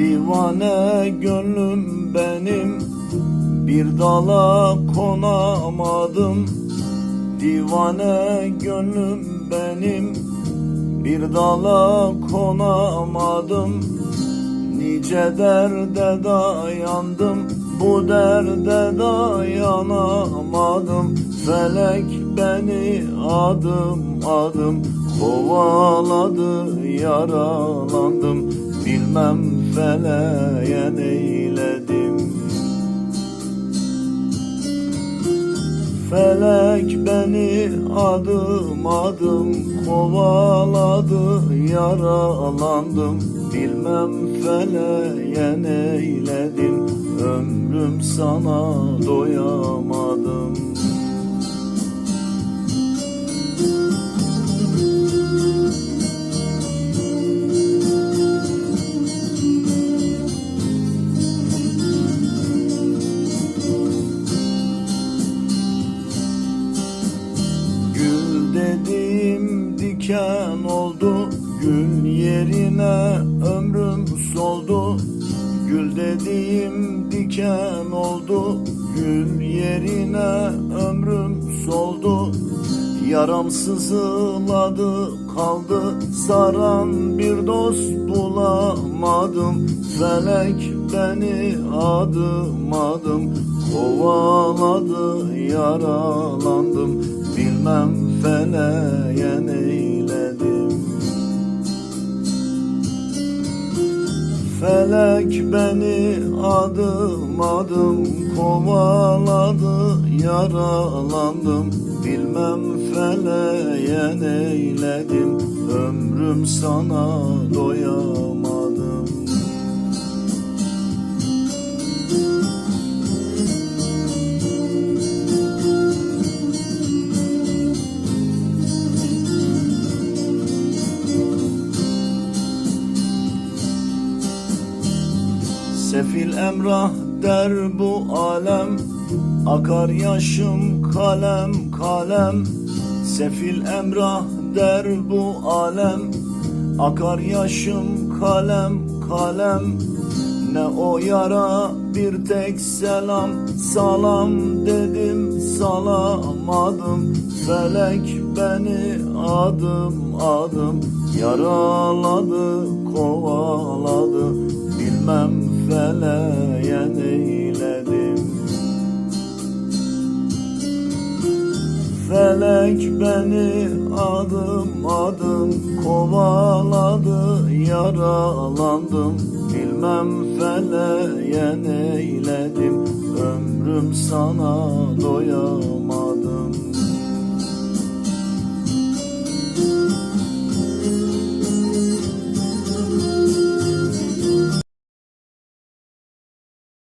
Divane gönlüm benim Bir dala konamadım. Divane gönlüm benim Bir dala konamadım. Nice derde dayandım Bu derde dayanamadım. Felek beni adım adım Kovaladı yaralandım Bilmem feleğe neyledim Felek beni adım adım kovaladı yaralandım. Bilmem feleğe neyledim ömrüm sana doyamadım diken oldu. Gül yerine ömrüm soldu. Gül dediğim diken oldu. Gül yerine ömrüm soldu. Yaram sızıladı kaldı. Saran bir dost bulamadım. Felek beni adım adım Kovaladı yaralandım. Bilmem Felek beni adım adım kovaladı yaralandım. Bilmem feleğe neyledim ömrüm sana doyamadım Sefil emrah der bu alem. Akar yaşım kalem kalem. Sefil emrah der bu alem. Akar yaşım kalem kalem. Ne o yara bir tek selam. Salam dedim salamadım. Felek beni adım adım. Yaraladı kovaladı. Bilmem Felek beni adım adım kovaladı yaralandım. Bilmem feleğe neyledim ömrüm sana doyamadım